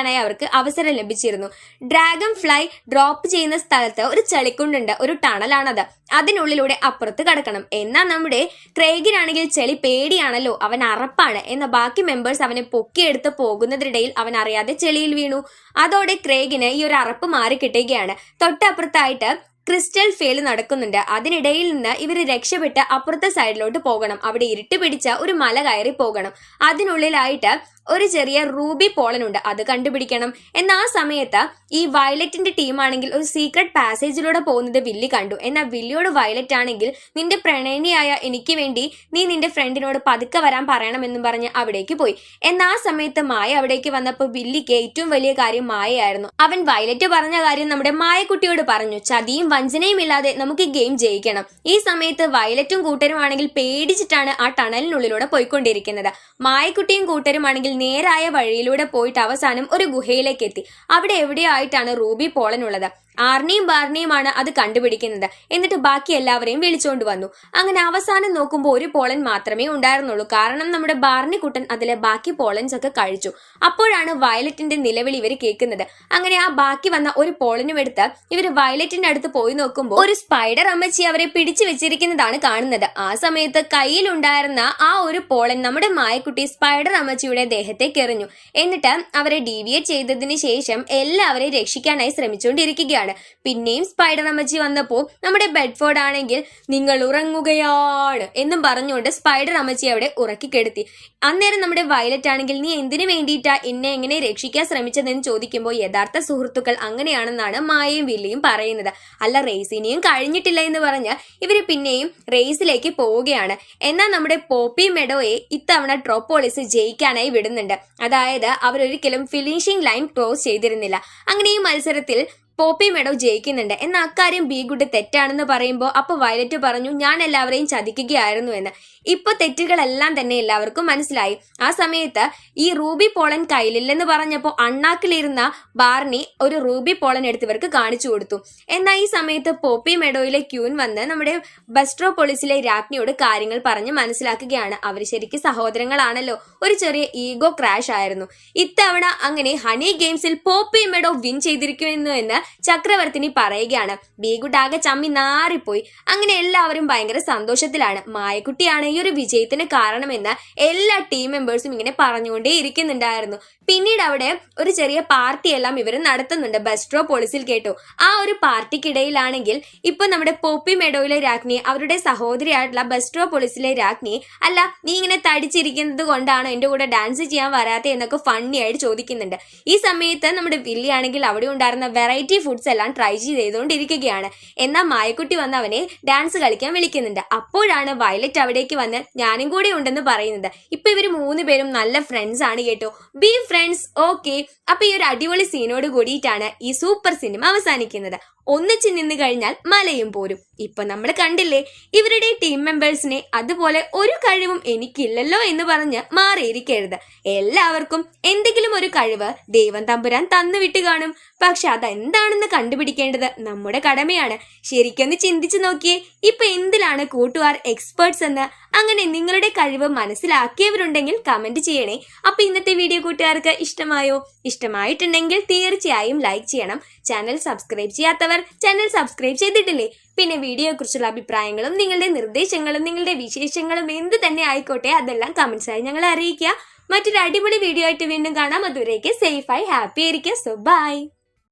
തെളിയിക്കാനായി അവർക്ക് അവസരം ലഭിച്ചിരുന്നു. ഡ്രാഗൺ ഫ്ലൈ ഡ്രോപ്പ് ചെയ്യുന്ന സ്ഥലത്ത് ഒരു ചെളിക്കുണ്ടുണ്ട് ഒരു ടണലാണത്. അതിനുള്ളിലൂടെ അപ്പുറത്ത് കടക്കണം. എന്നാൽ നമ്മുടെ ക്രേഗിനാണെങ്കിൽ ചെളി പേടിയാണല്ലോ അവൻ അറപ്പാണ്. എന്ന ബാക്കി മെമ്പേഴ്സ് അവനെ പൊക്കിയെടുത്ത് പോകുന്നതിനിടയിൽ അവൻ അറിയാതെ ചെളിയിൽ വീണു. അതോടെ ക്രേഗിന് ഈ ഒരു അറപ്പ് മാറി കിട്ടുകയാണ്. തൊട്ടപ്പുറത്തായിട്ട് ക്രിസ്റ്റൽ ഫെയിൽ നടക്കുന്നുണ്ട്. അതിനിടയിൽ നിന്ന് ഇവർ രക്ഷപ്പെട്ട് അപ്പുറത്തെ സൈഡിലോട്ട് പോകണം. അവിടെ ഇരുട്ട് പിടിച്ച ഒരു മല കയറി പോകണം. അതിനുള്ളിലായിട്ട് ഒരു ചെറിയ റൂബി പോളൻ ഉണ്ട് അത് കണ്ടുപിടിക്കണം. എന്നാൽ ആ സമയത്ത് ഈ വയലറ്റിന്റെ ടീമാണെങ്കിൽ ഒരു സീക്രട്ട് പാസേജിലൂടെ പോകുന്നത് വില്ലി കണ്ടു. എന്നാൽ വില്ലിയോട് വയലറ്റ് ആണെങ്കിൽ നിന്റെ പ്രണയിനിയായ എനിക്ക് വേണ്ടി നീ നിന്റെ ഫ്രണ്ടിനോട് പതുക്കെ വരാൻ പറയണമെന്നും പറഞ്ഞ് അവിടേക്ക് പോയി. എന്നാൽ ആ സമയത്ത് മായ അവിടേക്ക് വന്നപ്പോൾ വില്ലിക്ക് ഏറ്റവും വലിയ കാര്യം മായയായിരുന്നു. അവൻ വയലറ്റ് പറഞ്ഞ കാര്യം നമ്മുടെ മായക്കുട്ടിയോട് പറഞ്ഞു. ചതിയും വഞ്ചനയും ഇല്ലാതെ നമുക്ക് ഈ ഗെയിം ജയിക്കണം. ഈ സമയത്ത് വയലറ്റും കൂട്ടരും ആണെങ്കിൽ പേടിച്ചിട്ടാണ് ആ ടണലിനുള്ളിലൂടെ പോയിക്കൊണ്ടിരിക്കുന്നത്. മായക്കുട്ടിയും കൂട്ടരും കൂട്ടരുമാണെങ്കിൽ നേരായ വഴിയിലൂടെ പോയിട്ട് അവസാനം ഒരു ഗുഹയിലേക്ക് എത്തി അവിടെ എവിടെയോ ആയിട്ടാണ് റൂബി പോളൻ ഉള്ളത് ആർണിയും ബാർണിയുമാണ് അത് കണ്ടുപിടിക്കുന്നത്. എന്നിട്ട് ബാക്കി എല്ലാവരെയും വിളിച്ചുകൊണ്ട് വന്നു. അങ്ങനെ അവസാനം നോക്കുമ്പോൾ ഒരു പോളൻ മാത്രമേ ഉണ്ടായിരുന്നുള്ളൂ. കാരണം നമ്മുടെ ബാർണി കുട്ടൻ അതിലെ ബാക്കി പോളൻസ് ഒക്കെ കഴിച്ചു. അപ്പോഴാണ് വയലറ്റിന്റെ നിലവിളി ഇവർ കേൾക്കുന്നത്. അങ്ങനെ ആ ബാക്കി വന്ന ഒരു പോളനും എടുത്ത് ഇവർ വയലറ്റിന്റെ അടുത്ത് പോയി നോക്കുമ്പോൾ ഒരു സ്പൈഡർ അമ്മച്ചി അവരെ പിടിച്ചു വെച്ചിരിക്കുന്നതാണ് കാണുന്നത്. ആ സമയത്ത് കയ്യിലുണ്ടായിരുന്ന ആ ഒരു പോളൻ നമ്മുടെ മായക്കുട്ടി സ്പൈഡർ അമ്മച്ചിയുടെ ദേഹത്തേക്ക് എറിഞ്ഞു. എന്നിട്ട് അവരെ ഡീവിയേറ്റ് ചെയ്തതിന് ശേഷം എല്ലാവരെയും രക്ഷിക്കാനായി ശ്രമിച്ചുകൊണ്ടിരിക്കുകയാണ് പിന്നെയും സ്പൈഡർ അമ്മച്ചി വന്നപ്പോൾ നമ്മുടെ ബെഡ്ഫോർഡ് ആണെങ്കിൽ നിങ്ങൾ ഉറങ്ങുകയാണ് എന്നും പറഞ്ഞുകൊണ്ട് സ്പൈഡർ അമ്മച്ചി അവിടെ ഉറക്കിക്കെടുത്തി അന്നേരം നമ്മുടെ വയലറ്റ് ആണെങ്കിൽ നീ എന്തിനു വേണ്ടിയിട്ടാ എന്നെ എങ്ങനെ രക്ഷിക്കാൻ ശ്രമിച്ചതെന്ന് ചോദിക്കുമ്പോൾ യഥാർത്ഥ സുഹൃത്തുക്കൾ അങ്ങനെയാണെന്നാണ് മായയും വില്ലിയും പറയുന്നത്. അല്ല റേസിനെയും കഴിഞ്ഞിട്ടില്ല എന്ന് പറഞ്ഞ് ഇവർ പിന്നെയും റേസിലേക്ക് പോവുകയാണ്. എന്നാൽ നമ്മുടെ പോപ്പി മെഡോയെ ഇത്തവണ ട്രോപ്പോളിസ് ജയിക്കാനായി വിടുന്നുണ്ട്. അതായത് അവരൊരിക്കലും ഫിനിഷിംഗ് ലൈൻ ക്ലോസ് ചെയ്തിരുന്നില്ല. അങ്ങനെ ഈ മത്സരത്തിൽ പോപ്പി മേഡം ജയിക്കുന്നുണ്ട്. എന്നാൽ അക്കാര്യം ബി ഗുഡ് തെറ്റാണെന്ന് പറയുമ്പോൾ അപ്പോൾ വയലറ്റ് പറഞ്ഞു ഞാൻ എല്ലാവരെയും ചതിക്കുകയായിരുന്നു എന്ന്. ഇപ്പൊ തെറ്റുകളെല്ലാം തന്നെ എല്ലാവർക്കും മനസ്സിലായി. ആ സമയത്ത് ഈ റൂബി പോളൻ കയ്യിലില്ലെന്ന് പറഞ്ഞപ്പോൾ അണ്ണാക്കിലിരുന്ന ബാർണി ഒരു റൂബി പോളൻ എടുത്തവർക്ക് കാണിച്ചു കൊടുത്തു. എന്നാൽ ഈ സമയത്ത് പോപ്പി മെഡോയിലെ ക്യൂൻ വന്ന് നമ്മുടെ ബസ്ട്രോ പോളിസിലെ രാജ്ഞിയോട് കാര്യങ്ങൾ പറഞ്ഞ് മനസ്സിലാക്കുകയാണ്. അവർ ശരിക്കും സഹോദരങ്ങളാണല്ലോ. ഒരു ചെറിയ ഈഗോ ക്രാഷ് ആയിരുന്നു. ഇത്തവണ അങ്ങനെ ഹണി ഗെയിംസിൽ പോപ്പി മെഡോ വിൻ ചെയ്തിരിക്കുന്നു എന്ന് ചക്രവർത്തിനി പറയുകയാണ്. ബീഗുട്ട് ചമ്മി നാറിപ്പോയി. അങ്ങനെ എല്ലാവരും ഭയങ്കര സന്തോഷത്തിലാണ്. മായക്കുട്ടിയാണ് ഈ ഒരു വിജയത്തിന് കാരണമെന്ന് എല്ലാ ടീം മെമ്പേഴ്സും ഇങ്ങനെ പറഞ്ഞുകൊണ്ടേ ഇരിക്കുന്നുണ്ടായിരുന്നു. പിന്നീട് അവിടെ ഒരു ചെറിയ പാർട്ടി എല്ലാം ഇവർ നടത്തുന്നുണ്ട്. ബെസ്ട്രോ പോളിസിൽ കേട്ടു. ആ ഒരു പാർട്ടിക്കിടയിലാണെങ്കിൽ ഇപ്പൊ നമ്മുടെ പോപ്പി മെഡോയിലെ രാജ്ഞി അവരുടെ സഹോദരിയായിട്ടുള്ള ബെസ്ട്രോ പോളിസിലെ രാജ്ഞി അല്ല നീ ഇങ്ങനെ തടിച്ചിരിക്കുന്നത് കൊണ്ടാണ് എന്റെ കൂടെ ഡാൻസ് ചെയ്യാൻ വരാത്തത് എന്നൊക്കെ ഫണ്ണി ആയിട്ട് ചോദിക്കുന്നുണ്ട്. ഈ സമയത്ത് നമ്മുടെ വില്ലി ആണെങ്കിൽ അവിടെ ഉണ്ടായിരുന്ന വെറൈറ്റി ഫുഡ്സ് എല്ലാം ട്രൈ ചെയ്തുകൊണ്ടിരിക്കുകയാണ് എന്നാൽ മായക്കുട്ടി വന്ന് അവനെ ഡാൻസ് കളിക്കാൻ വിളിക്കുന്നുണ്ട്. അപ്പോഴാണ് വയലറ്റ് അവിടേക്ക് വന്ന് ഞാനും കൂടെ ഉണ്ടെന്ന് പറയുന്നത്. ഇപ്പൊ ഇവർ മൂന്ന് പേരും നല്ല ഫ്രണ്ട്സ് ആണ് കേട്ടോ. ബി ഫ്രണ്ട്സ് ഓക്കെ അപ്പൊ ഈ ഒരു അടിപൊളി സീനോട് കൂടിയിട്ടാണ് ഈ സൂപ്പർ സിനിമ അവസാനിക്കുന്നത്. ഒന്നിച്ച് നിന്ന് കഴിഞ്ഞാൽ മലയും പോരും. ഇപ്പൊ നമ്മൾ കണ്ടില്ലേ ഇവരുടെ ടീം മെമ്പേഴ്സിനെ അതുപോലെ ഒരു കഴിവും എനിക്കില്ലല്ലോ എന്ന് പറഞ്ഞ് മാറിയിരിക്കരുത്. എല്ലാവർക്കും എന്തെങ്കിലും ഒരു കഴിവ് ദൈവം തമ്പുരാൻ തന്നു വിട്ട് കാണും. പക്ഷെ അതെന്താണെന്ന് കണ്ടുപിടിക്കേണ്ടത് നമ്മുടെ കടമയാണ്. ശരിക്കൊന്ന് ചിന്തിച്ചു നോക്കിയേ ഇപ്പൊ എന്തിലാണ് കൂട്ടുകാർ എക്സ്പേർട്സ് എന്ന് അങ്ങനെ നിങ്ങളുടെ കഴിവ് മനസ്സിലാക്കിയവരുണ്ടെങ്കിൽ കമന്റ് ചെയ്യണേ. അപ്പൊ ഇന്നത്തെ വീഡിയോ കൂട്ടുകാർക്ക് ഇഷ്ടമായോ? ഇഷ്ടമായിട്ടുണ്ടെങ്കിൽ തീർച്ചയായും ലൈക്ക് ചെയ്യണം. ചാനൽ സബ്സ്ക്രൈബ് ചെയ്യാത്തവർ ചാനൽ സബ്സ്ക്രൈബ് ചെയ്തിട്ടില്ലേ? പിന്നെ വീഡിയോയെക്കുറിച്ചുള്ള അഭിപ്രായങ്ങളും നിങ്ങളുടെ നിർദ്ദേശങ്ങളും നിങ്ങളുടെ വിശേഷങ്ങളും എന്ത് തന്നെ ആയിക്കോട്ടെ അതെല്ലാം കമന്റ്സ് ആയി ഞങ്ങളെ അറിയിക്കുക. മറ്റൊരു അടിപൊളി വീഡിയോ ആയിട്ട് വീണ്ടും കാണാം. അതുവരേക്ക് സേഫായി ഹാപ്പി ആയിരിക്കുക. So bye